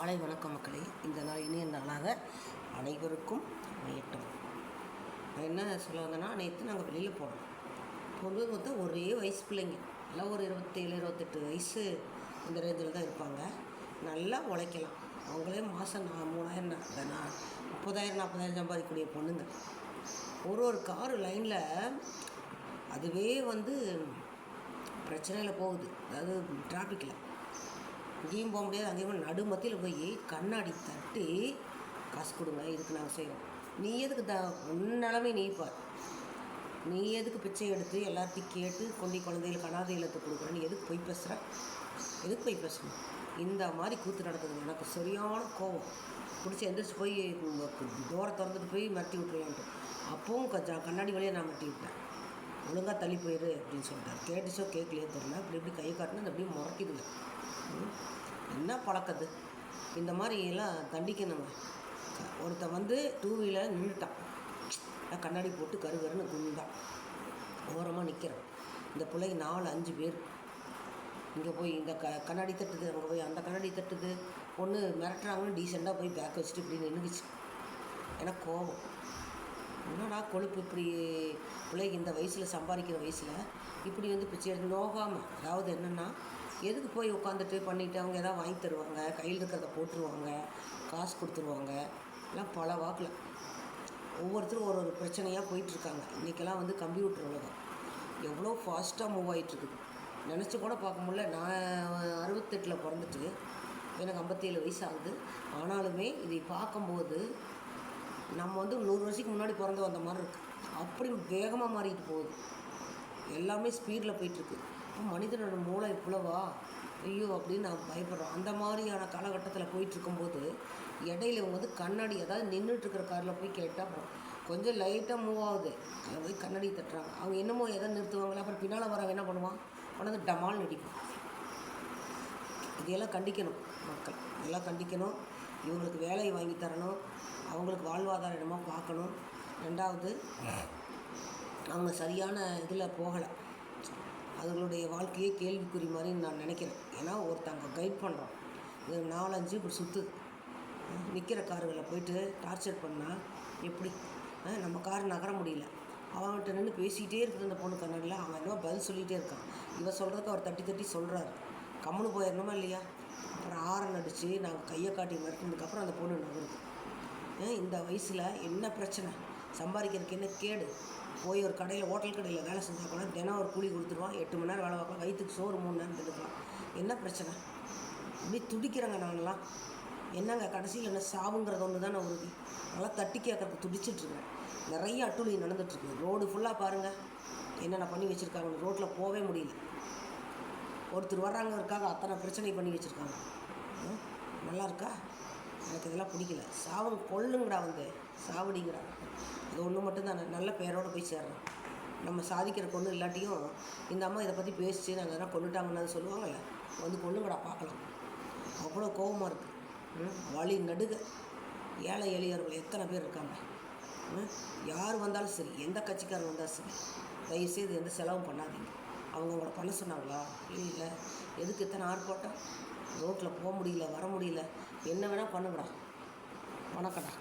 காலை வணக்க மக்களே. இந்த நாள் இனிய நாளாக அனைவருக்கும் அமையட்டும். என்ன சொல்ல வந்தேன்னா நேற்று நாங்கள் வெளியில் போனோம். பொண்ணு பார்த்தா ஒரே வயசு பிள்ளைங்க. எல்லாம் ஒரு இருபத்தேழு இருபத்தெட்டு வயசு இந்த ரேஞ்சில் தான் இருப்பாங்க. நல்லா உழைக்கலாம். அவங்களே மாதம் நான் மூணாயிரம் நான் முப்பதாயிரம் நாற்பதாயிரம் சம்பாதிக்கக்கூடிய பொண்ணுங்க. ஒரு ஒரு காரு லைனில் அதுவே வந்து பிரச்சனையில் போகுது. அதாவது டிராஃபிக்கில் இங்கேயும் போக முடியாது. அங்கேயும் நடு மத்தியில் போய் கண்ணாடி தட்டி காசு கொடுங்க. இதுக்கு நாங்கள் செய்கிறோம் நீ எதுக்கு த உன்னளவே நீப்பார் நீ நீ எதுக்கு பிச்சை எடுத்து எல்லாத்தையும் கேட்டு கொண்டி குழந்தைகளுக்கு அனாதை இல்லத்தை கொடுக்குற நீ எதுக்கு போய் பேசுகிற எதுக்கு போய் பேசணும்? இந்த மாதிரி கூத்து நடக்குது எனக்கு சரியான கோபம் பிடிச்சி எந்திரிச்சு போய் டோரை திறந்துட்டு போய் மட்டி விட்டுருலான்ட்டு அப்பவும் கொஞ்சம் கண்ணாடி வழியாக நான் மட்டி விட்டேன். ஒழுங்காக தள்ளி போயிடு அப்படின்னு சொல்லிட்டார். கேட்டுச்சோ கேட்கலையோ தெரியல. இப்படி இப்படி கை காட்டினா அப்படியே முறைக்குதுங்க. என்ன பழக்கத்து இந்த மாதிரியெல்லாம் தண்டிக்கணுங்க ஒருத்தன் வந்து டூ வீலர் நின்றுட்டான் கண்ணாடி போட்டு கருகருன்னு குண்டான் ஓரமாக நிற்கிறான் இந்த பிள்ளைக்கு நாலு அஞ்சு பேர். இங்கே போய் இந்த க கண்ணாடி தட்டுது. அங்கே போய் அந்த கண்ணாடி தட்டுது. ஒன்று மிரட்டுறாங்கன்னு டீசெண்டாக போய் பேக் வச்சுட்டு இப்படி நின்றுக்குச்சு எனக்கு கோபம். என்னடா கொழுப்பு இப்படி? பிள்ளைக்கு இந்த வயசில் சம்பாதிக்கிற வயசில் இப்படி வந்து பிச்சை எடுத்து நோகாமல் அதாவது என்னென்னா எதுக்கு போய் உட்காந்துட்டு பண்ணிவிட்டு அவங்க எதாவது வாங்கி தருவாங்க கையில் இருக்கிறத போட்டுருவாங்க காசு கொடுத்துருவாங்க எல்லாம் பல வாக்கில். ஒவ்வொருத்தரும் ஒரு ஒரு பிரச்சனையாக போயிட்டுருக்காங்க. இன்றைக்கெல்லாம் வந்து கம்ப்யூட்டர் உலகம். எவ்வளோ ஃபாஸ்ட்டாக மூவ் ஆகிட்டுருக்குது நினச்சி கூட பார்க்க முடியல. நான் அறுபத்தெட்டில் பிறந்துட்டு எனக்கு ஐம்பத்தேழு வயசு ஆகுது ஆனாலுமே இதை பார்க்கும்போது நம்ம வந்து நூறு வருஷத்துக்கு முன்னாடி பிறந்து வந்த மாதிரி இருக்குது அப்படி வேகமாக மாறிட்டு போகுது. எல்லாமே ஸ்பீடில் போயிட்டுருக்கு. மனிதனோட மூளை இவ்வளவா? ஐயோ அப்படின்னு நான் பயப்படுறோம். அந்த மாதிரியான காலகட்டத்தில் போயிட்டுருக்கும்போது இடையில இவங்க வந்து கண்ணாடி அதாவது நின்றுட்டுருக்கிற காரில் போய் கேட்டால் கொஞ்சம் லைட்டாக மூவ் ஆகுது. அதில் போய் கண்ணாடி தட்டுறாங்க. அவங்க என்னமோ எதை நிறுத்துவாங்களா அப்புறம் பின்னால் வரவங்க என்ன பண்ணுவான்? கொண்டாந்து டமால் நடிக்கும் இதையெல்லாம் கண்டிக்கணும் மக்கள். இதெல்லாம் கண்டிக்கணும். இவங்களுக்கு வேலையை வாங்கி தரணும். அவங்களுக்கு வாழ்வாதாரம் என்னமோ பார்க்கணும். ரெண்டாவது அவங்க சரியான இதில் போகலை. அவர்களுடைய வாழ்க்கையே கேள்விக்குறி மாதிரி நான் நினைக்கிறேன். ஏன்னா ஒருத்தங்க கைட் பண்ணுறோம் இது நாலஞ்சு இப்படி சுற்றுது நிற்கிற காருகளை போயிட்டு டார்ச்சர் பண்ணால் எப்படி? நம்ம கார் நகர முடியல. அவன்கிட்ட நின்று பேசிகிட்டே இருக்குது அந்த பொண்ணு கண்ணில் அவன் என்னவோ பதில் சொல்லிகிட்டே இருக்கான். இவன் சொல்கிறதுக்கு அவர் தட்டி தட்டி சொல்கிறாரு கம்முன்னு போயிடணுமா இல்லையா? அப்புறம் ஆரன் அடித்து நாங்கள் கையை காட்டி மிரட்டினதுக்கப்புறம் அந்த பொண்ணு நகருது. இந்த வயசில் என்ன பிரச்சனை? சம்பாதிக்கிறதுக்கு என்ன கேடு? போய் ஒரு கடையில் ஹோட்டல் கடையில் வேலை செஞ்சால் கூட தினம் ஒரு கூலி கொடுத்துருவான். எட்டு மணி நேரம் வேலை பார்க்கலாம். வயிற்றுக்கு சோறு மூணு நேரம் எடுக்கலாம் என்ன பிரச்சனை? இப்படி துடிக்கிறேங்க நாங்களாம் என்னங்க கடைசியில் என்ன சாவுங்கிறது ஒன்று தானே உறுதி. நல்லா தட்டி கேட்கறதுக்கு துடிச்சிட்ருக்கேன் நிறைய அட்டுழி நடந்துட்டுருக்கு ரோடு ஃபுல்லாக பாருங்கள் என்னென்ன பண்ணி வச்சுருக்காங்க? ரோட்டில் போகவே முடியல. ஒருத்தர் வர்றாங்கிறதுக்காக அத்தனை பிரச்சனை பண்ணி வச்சுருக்காங்க. ம், நல்லா இருக்கா? எனக்கு இதெல்லாம் பிடிக்கல. சாவம் கொல்லுங்கடா வந்து. சாவடிங்கடா. அது ஒன்று மட்டும்தான். நல்ல பேரோடு போய் சேர்றோம் நம்ம சாதிக்கிற கொண்டு இல்லாட்டியும் இந்த அம்மா இதை பற்றி பேசிச்சு நாங்கள் எதனா கொண்டுட்டாங்கன்னு சொல்லுவாங்கல்ல. வந்து கொல்லுங்கடா பார்க்கலாம். அவ்வளோ கோபமாக இருக்குது ம், வழி நடுக. ஏழை எளியவர்கள் எத்தனை பேர் இருக்காங்க? ம், யார் வந்தாலும் சரி எந்த கட்சிக்காரர் வந்தாலும் சரி தயவுசெய்து எந்த செலவும் பண்ணாதீங்க. அவங்க உங்களை பண்ண சொன்னாங்களா? இல்லை எதுக்கு இத்தனை ஆர்ப்பாட்டம் ரோட்டில் போக முடியல வர முடியல. என்ன வேணால் பண்ணுங்கடா. வணக்கம்டா.